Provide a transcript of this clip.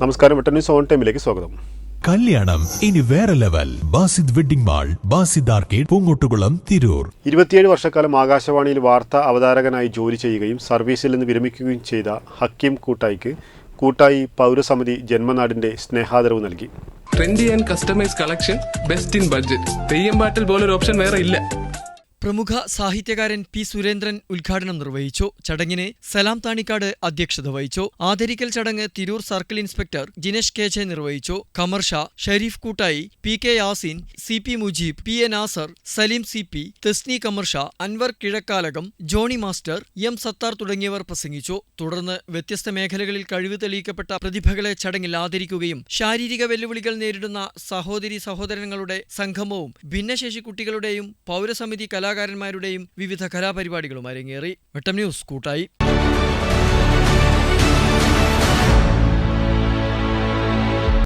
നമസ്കാരം വെട്ടന്യൂസ് ഓൺ ടൈമിലേക്ക് സ്വാഗതം. കല്യാണം ഇനി വേറെ level. Basid wedding mall Basid arcade Poongottukulam Tirur. ഇരുപത്തിയേഴ് വർഷക്കാലം ആകാശവാണിയിൽ വാർത്താ അവതാരകനായി ജോലി ചെയ്യുകയും സർവീസിൽ നിന്ന് വിരമിക്കുകയും ചെയ്ത ഹക്കീം കൂട്ടായിക്ക് കൂട്ടായി പൗരസമിതി ജന്മനാടിന്റെ സ്നേഹാദരവ് നൽകി. Trendy and customise collection best in budget theyyam പാട്ടിൽ പോലൊരു ഓപ്ഷൻ വേറെ ഇല്ല. പ്രമുഖ സാഹിത്യകാരൻ പി സുരേന്ദ്രൻ ഉദ്ഘാടനം നിർവഹിച്ചു. ചടങ്ങിനെ സലാം താണിക്കാട് അധ്യക്ഷത വഹിച്ചു. ആദരിക്കൽ ചടങ്ങ് Tirur circle inspector Jinesh K നിർവഹിച്ചു. കമർഷ Shah Sharif Koottayi P K Yasin C P Mujeeb P A Nasar Saleem C P Thesni Kamar Shah Anwar Kizhakkalakam Johnny master M Sattar തുടങ്ങിയവർ പ്രസംഗിച്ചു. തുടർന്ന് വ്യത്യസ്ത മേഖലകളിൽ കഴിവ് തെളിയിക്കപ്പെട്ട പ്രതിഭകളെ ചടങ്ങിൽ ആദരിക്കുകയും ശാരീരിക വെല്ലുവിളികൾ നേരിടുന്ന സഹോദരി സഹോദരങ്ങളുടെ സംഗമവും ഭിന്നശേഷി കുട്ടികളുടെയും പൗരസമിതി കലാകാരന്മാരുടെയും വിവിധ കലാപരിപാടികളും അരങ്ങേറി. വെട്ടം ന്യൂസ് കൂട്ടായി.